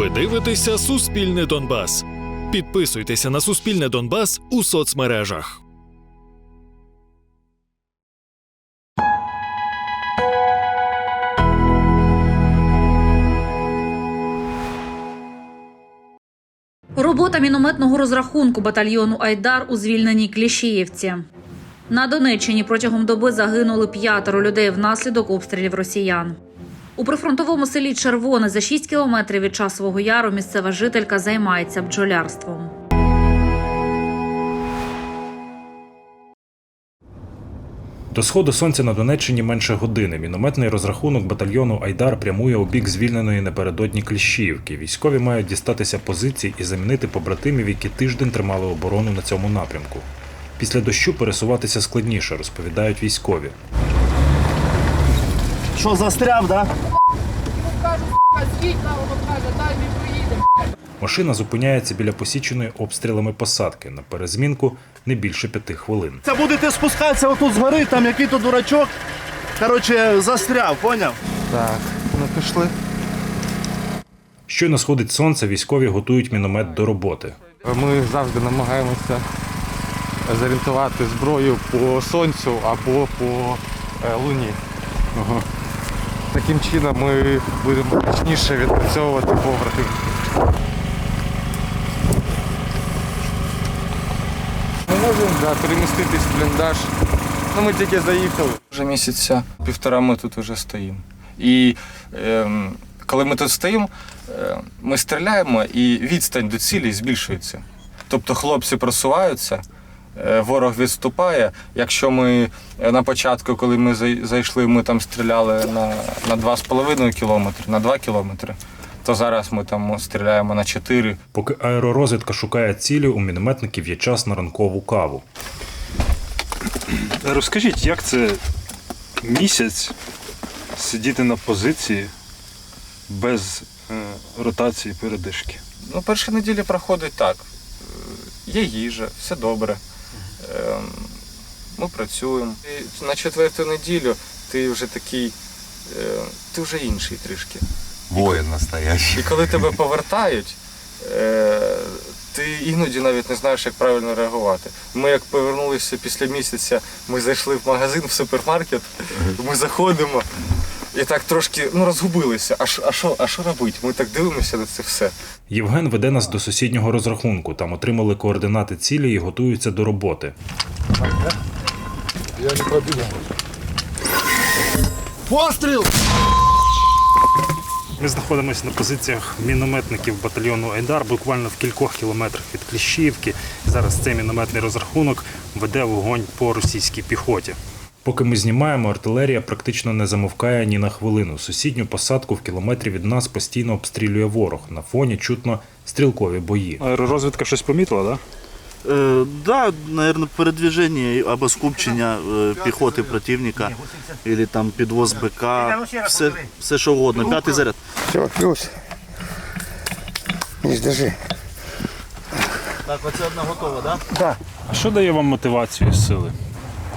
Ви дивитеся Суспільне Донбас. Підписуйтеся на Суспільне Донбас у соцмережах. Робота мінометного розрахунку батальйону Айдар у звільненій Кліщіївці. На Донеччині протягом доби загинули п'ятеро людей внаслідок обстрілів росіян. У прифронтовому селі Червоне за 6 кілометрів від часового яру місцева жителька займається бджолярством. До сходу сонця на Донеччині менше години. Мінометний розрахунок батальйону Айдар прямує у бік звільненої напередодні Кліщіївки. Військові мають дістатися позицій і замінити побратимів, які тиждень тримали оборону на цьому напрямку. Після дощу пересуватися складніше, розповідають військові. Що застряв, да? Звідь на воно каже, дай ми проїдемо. Машина зупиняється біля посіченої обстрілами посадки. На перезмінку не більше п'яти хвилин. Це будете спускатися отут згори, там який-то дурачок. Коротше, застряв, поняв? Так, ну пішли. Щойно сходить сонце, військові готують міномет до роботи. Ми завжди намагаємося зорієнтувати зброю по сонцю або по е, луні. Таким чином ми будемо точніше відпрацьовувати по противнику. Ми можемо да, переміститись в бліндаж. Ну, ми тільки заїхали. Вже місяця півтора ми тут вже стоїмо. І ем, коли ми тут стоїмо, е, ми стріляємо і відстань до цілі збільшується. Тобто хлопці просуваються, е, ворог відступає. Якщо ми е, на початку, коли ми зайшли, ми там стріляли на, на 2,5 кілометри, на 2 кілометри, то зараз ми там стріляємо на 4. Поки аеророзвідка шукає цілі, у мінометників є час на ранкову каву. Розкажіть, як це місяць сидіти на позиції без е, ротації передишки? Ну, перші неділі проходить так. Е, Є їжа, все добре. Ми працюємо. І на четверту неділю ти вже такий, е, ти вже інший трішки. Воїн настоящий. І коли тебе повертають, е, ти іноді навіть не знаєш, як правильно реагувати. Ми як повернулися після місяця, ми зайшли в магазин, в супермаркет, ми заходимо і так трошки ну, розгубилися. А що, а що, а що робити? Ми так дивимося на це все. Євген веде нас до сусіднього розрахунку. Там отримали координати цілі і готуються до роботи. Постріл! Ми знаходимося на позиціях мінометників батальйону Айдар, буквально в кількох кілометрах від Кліщіївки. Зараз цей мінометний розрахунок веде вогонь по російській піхоті. Поки ми знімаємо, артилерія практично не замовкає ні на хвилину. Сусідню посадку в кілометрі від нас постійно обстрілює ворог. На фоні чутно стрілкові бої. Аеророзвідка щось помітила, так? Е, да, наверное, передвіження або скупчення е, піхоти противника, або там підвоз БК, все, все що угодно. П'ятий заряд. Все, плюс. Не держи. Так, оце одна готова, так? А що дає вам мотивацію і сили?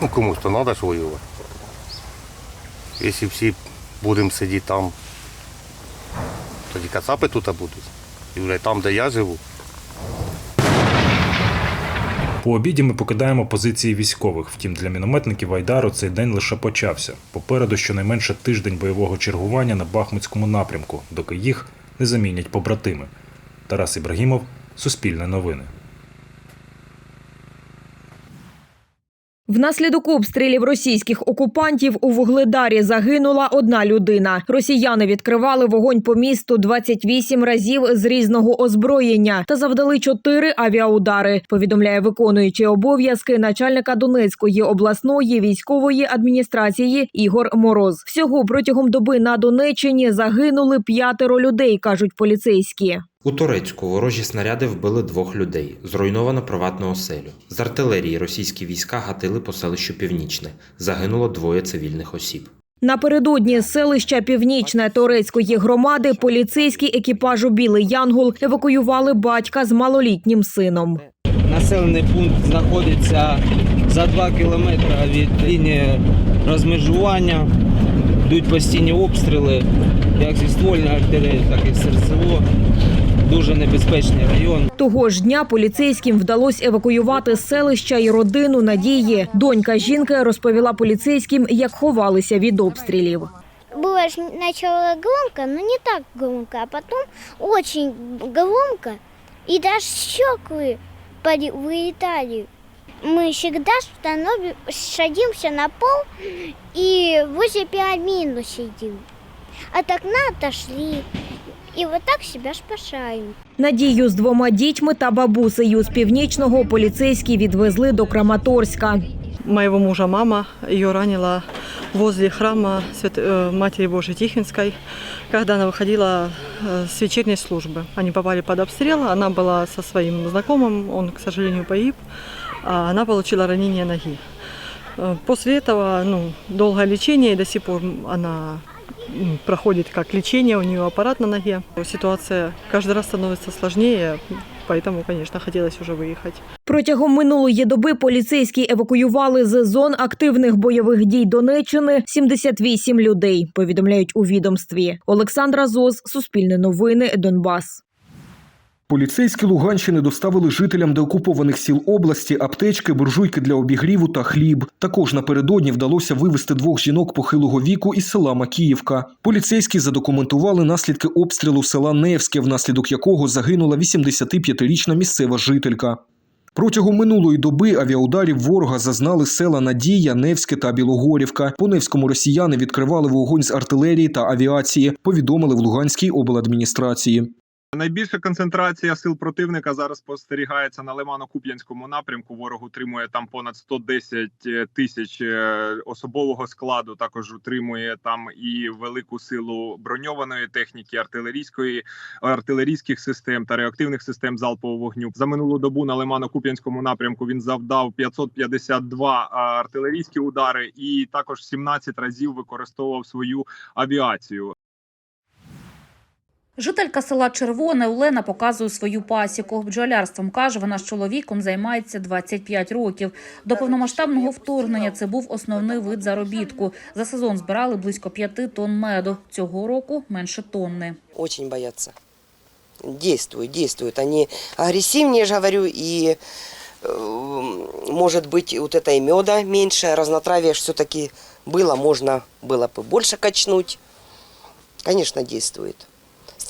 Ну комусь то треба ж воювати. Якщо всі будемо сидіти там, тоді кацапи тут будуть. І вже там, де я живу. По обіді ми покидаємо позиції військових. Втім, для мінометників Айдару цей день лише почався. Попереду щонайменше тиждень бойового чергування на Бахмутському напрямку, доки їх не замінять побратими. Тарас Ібрагімов, Суспільне новини. Внаслідок обстрілів російських окупантів у Вугледарі загинула одна людина. Росіяни відкривали вогонь по місту 28 разів з різного озброєння та завдали чотири авіаудари. Повідомляє виконуючий обов'язки начальника Донецької обласної військової адміністрації Ігор Мороз. Всього протягом доби на Донеччині загинули п'ятеро людей, кажуть поліцейські. У Турецьку ворожі снаряди вбили двох людей. Зруйновано приватну оселю. З артилерії російські війська гатили по селищу Північне. Загинуло двоє цивільних осіб. Напередодні з селища Північне Торецької громади поліцейські екіпажу Білий Янгол евакуювали батька з малолітнім сином. Населений пункт знаходиться за 2 кілометри від лінії розмежування. Йдуть постійні обстріли, як зі ствольної артилерії, так і РСО Дуже небезпечний район. Того ж дня поліцейським вдалося евакуювати з селища і родину Надії. Донька жінки розповіла поліцейським, як ховалися від обстрілів. Было ж начало громко, но не так громко, а потом очень громко, и даже стеклы поли- вылетали. Мы всегда становим, садимся на пол и возле пианино сидим. От окна отошли, и вот так себя спасаем. Надію з двома дітьми та бабусею з північного поліцейські відвезли до Краматорська. Моего мужа мама, ее ранила возле храма Свят- э, Матери Божией Тихвинской, когда она выходила э, с вечерней службы. Они попали под обстрел, она была со своим знакомым, он, к сожалению, погиб, а она получила ранение ноги. Э, После этого ну, долгое лечение, и до сих пор она м, проходит как лечение, у нее аппарат на ноге. Ситуация каждый раз становится сложнее, поэтому, конечно, хотелось уже выехать. Протягом минулої доби поліцейські евакуювали з зон активних бойових дій Донеччини 78 людей. Повідомляють у відомстві. Олександра Зоз, Суспільне новини, Донбас. Поліцейські Луганщини доставили жителям деокупованих сіл області аптечки, буржуйки для обігріву та хліб. Також напередодні вдалося вивезти двох жінок похилого віку із села Макіївка. Поліцейські задокументували наслідки обстрілу села Невське, внаслідок якого загинула 85-річна місцева жителька. Протягом минулої доби авіаударів ворога зазнали села Надія, Невське та Білогорівка. По Невському росіяни відкривали вогонь з артилерії та авіації, повідомили в Луганській обладміністрації. Найбільша концентрація сил противника зараз спостерігається на Лимано-Куп'янському напрямку. Ворог утримує там понад 110 тисяч е, особового складу. Також утримує там і велику силу броньованої техніки, артилерійської артилерійських систем та реактивних систем залпового вогню. За минулу добу на Лимано-Куп'янському напрямку він завдав 552 артилерійські удари, і також 17 разів використовував свою авіацію. Жителька села Червоне Олена показує свою пасіку. Бджолярством каже, вона з чоловіком займається 25 років. До повномасштабного вторгнення це був основний вид заробітку. За сезон збирали близько 5 тонн меду. Цього року менше тонни. Очень боятся. Действуют, действуют. Они агрессивнее, я же говорю, и э, может быть вот это и меда меньше, разнотравие все-таки было, можно было бы больше качнуть. Конечно, действует.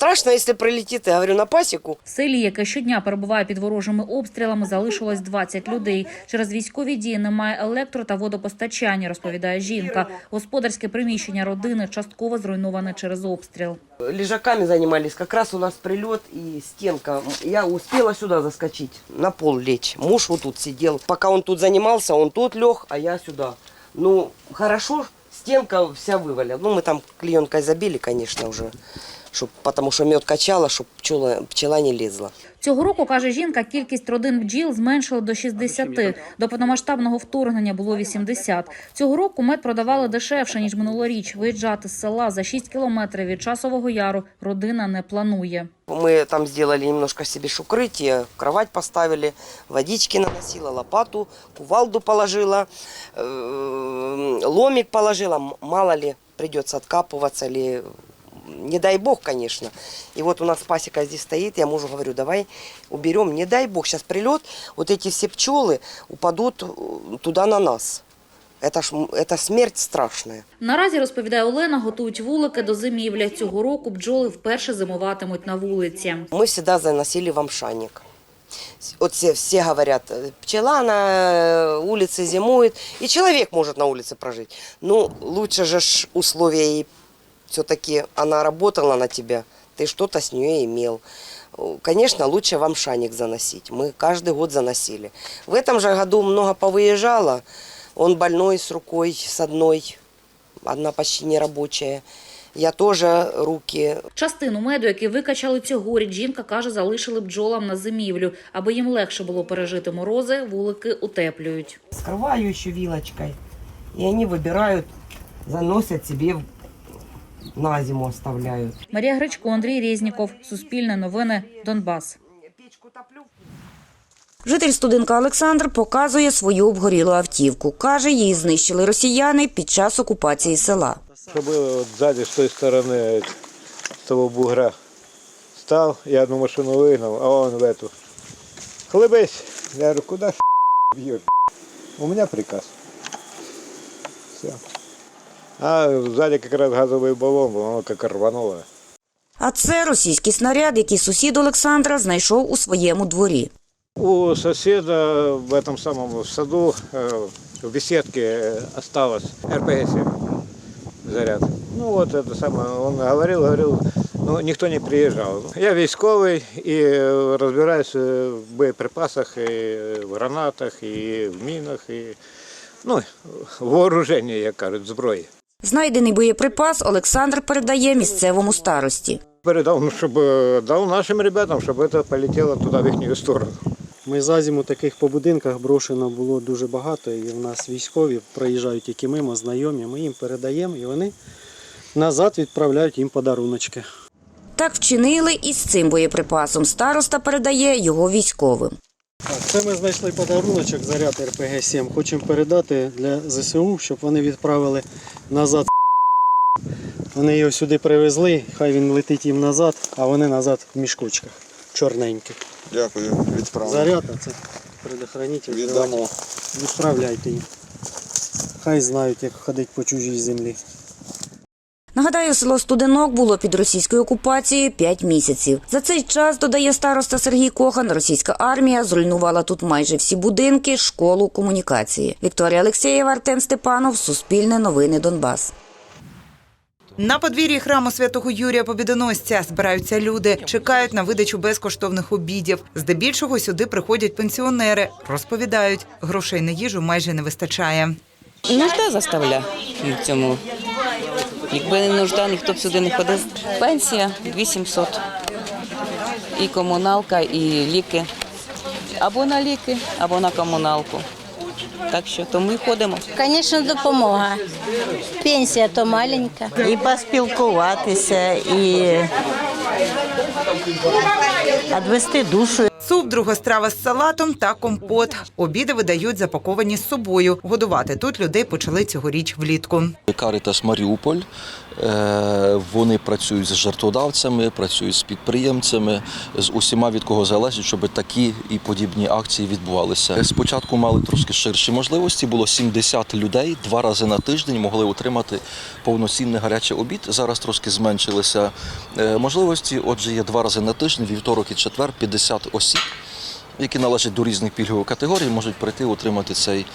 Страшно, если прилетит, я говорю, на пасеку. В селі, яке щодня перебуває під ворожими обстрілами, залишилось 20 людей. Через військові дії немає електро та водопостачання, розповідає жінка. Господарське приміщення родини частково зруйноване через обстріл. Лежаками занимались, как раз у нас прилет и стенка. Я успела сюда заскочить, на пол лечь. Муж тут сидел. Пока он тут занимался, он тут лег, а я сюда. Ну, хорошо, стенка вся вывалила. Ну, мы там клеенкой забили, конечно, уже Чтоб, потому что мед качала, чтобы пчела, пчела не лезла. Цього року, каже жінка, кількість родин бджіл зменшили до 60. До повномасштабного вторгнення було 80. Цього року мед продавали дешевше, ніж минулоріч. Виїжджати з села за 6 кілометрів від Часового Яру родина не планує. Мы там сделали немножко себе ж укрытие, кровать поставили, водички наносила, лопату, кувалду положила, э, ломик положила. М- Мало ли придется откапываться или не дай бог, конечно. И вот у нас пасека здесь стоит, я мужу говорю, давай уберем, не дай бог, сейчас прилет, вот эти все пчелы упадут э, туда на нас. Это, ж, м- это смерть страшная. Наразі, розповідає Олена, готують вулики до зимівлі. Цього року бджоли вперше зимуватимуть на вулиці. Мы всегда заносили в амшаник. Вот все, все говорят, э, пчела на э, улице зимует, и человек может на улице прожить. Ну, лучше же ж условия и все-таки она работала на тебя, ты что-то с нее имел. Э, Конечно, лучше в амшаник заносить. Мы каждый год заносили. В этом же году много повыезжало. Он больной с рукой, с одной, одна почти нерабочая. Я тоже руки Частину меду, який викачали цьогоріч, жінка каже, залишили бджолам на зимівлю. Аби їм легше було пережити морози, вулики утеплюють. скрываю еще вилочкой. И они выбирают, заносят себе в- на зиму оставляют. Марія Гречко, Андрій Резніков, Суспільне новини, Донбас. Житель студенка Олександр показує свою обгорілу автівку. Каже, її знищили росіяни під час окупації села. Чтобы вот сзади, с той стороны, с того бугра стал, я одну машину выгнал, а он в эту. Хлебись. Я говорю, куда ж бьет? У меня приказ. Все. А сзади как раз газовый баллон, был, оно как рвануло. А це російський снаряд, який сусід Олександра знайшов у своєму дворі. У соседа в этом самом саду э, в беседке э, осталось РПГ-7 заряд. Ну вот это самое, он говорил, говорил, но никто не приезжал. Я військовий і э, разбираюсь в боєприпасах, і в гранатах, і в мінах, і ну, вооруженні, як кажуть, зброї. Знайдений боєприпас Олександр передає місцевому старості. Передав, ну, щоб е, дав нашим ребятам, щоб це полетіло туди в їхню сторону. Ми за зиму таких по будинках брошено було дуже багато, і в нас військові проїжджають які мимо, знайомі. Ми їм передаємо і вони назад відправляють їм подаруночки. Так вчинили і з цим боєприпасом. Староста передає його військовим. Так, це ми знайшли подаруночок заряд РПГ-7. Хочемо передати для ЗСУ, щоб вони відправили назад. Вони його сюди привезли, хай він летить їм назад, а вони назад в мішкочках чорненьких. Дякую, відправимо. Заряд, а це предохранитель. Віддамо. Відправляйте їм. Хай знають, як ходити по чужій землі. Нагадаю, село Студенок було під російською окупацією 5 місяців. За цей час, додає староста Сергій Кохан, російська армія зруйнувала тут майже всі будинки, школу, комунікації. Вікторія Алексєєва, Артем Степанов, Суспільне новини Донбас. На подвір'ї храму святого Юрія Побідоносця збираються люди, чекають на видачу безкоштовних обідів. Здебільшого сюди приходять пенсіонери. Розповідають, грошей на їжу майже не вистачає. Нужда заставляє в цьому. Якби не нужда, ніхто б сюди не ходив. Пенсія 2700. І комуналка, і ліки. Або на ліки, або на комуналку. Так що то ми ходимо. Звісно, допомога. Пенсія то маленька. І поспілкуватися, і відвести душу. Суп, друга страва з салатом та компот. Обіди видають запаковані з собою. Годувати тут людей почали цьогоріч влітку. Карітас Маріуполь. Е, Вони працюють з жертводавцями, працюють з підприємцями, з усіма від кого залежить, щоб такі і подібні акції відбувалися. Спочатку мали трошки ширші можливості. Було 70 людей два рази на тиждень могли отримати повноцінний гарячий обід. Зараз трошки зменшилися е, можливості. Отже, є два рази на тиждень, вівторок і четвер, 50 осіб, які належать до різних пільгових категорій, можуть прийти отримати цей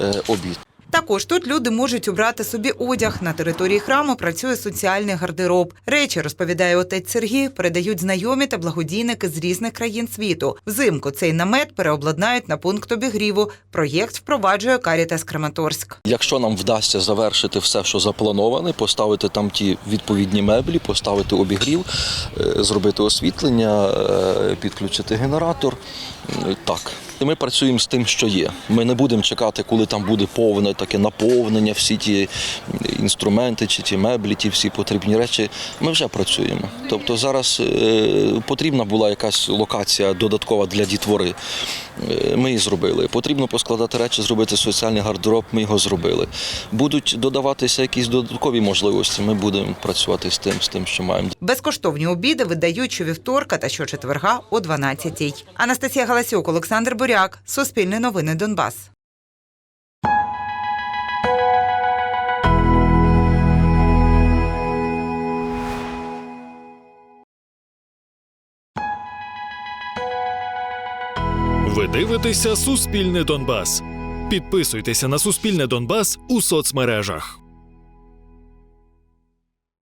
е, обід. Також тут люди можуть обрати собі одяг. На території храму працює соціальний гардероб. Речі, розповідає отець Сергій, передають знайомі та благодійники з різних країн світу. Взимку цей намет переобладнають на пункт обігріву. Проєкт впроваджує Карітас Краматорськ. Якщо нам вдасться завершити все, що заплановане, поставити там ті відповідні меблі, поставити обігрів, е, зробити освітлення, е, підключити генератор, так. І Ми працюємо з тим, що є. Ми не будемо чекати, коли там буде повне таке наповнення, всі ті інструменти чи ті меблі, ті всі потрібні речі. Ми вже працюємо. Тобто зараз е, потрібна була якась локація додаткова для дітвори. Е, Ми її зробили. Потрібно поскладати речі, зробити соціальний гардероб. Ми його зробили. Будуть додаватися якісь додаткові можливості. Ми будемо працювати з тим, з тим, що маємо. Безкоштовні обіди видають щовівторка та щочетверга о 12-й. Анастасія Галасюк, Олександр Буряк, Суспільне новини Донбас. Ви дивитеся Суспільне Донбас. Підписуйтеся на Суспільне Донбас у соцмережах.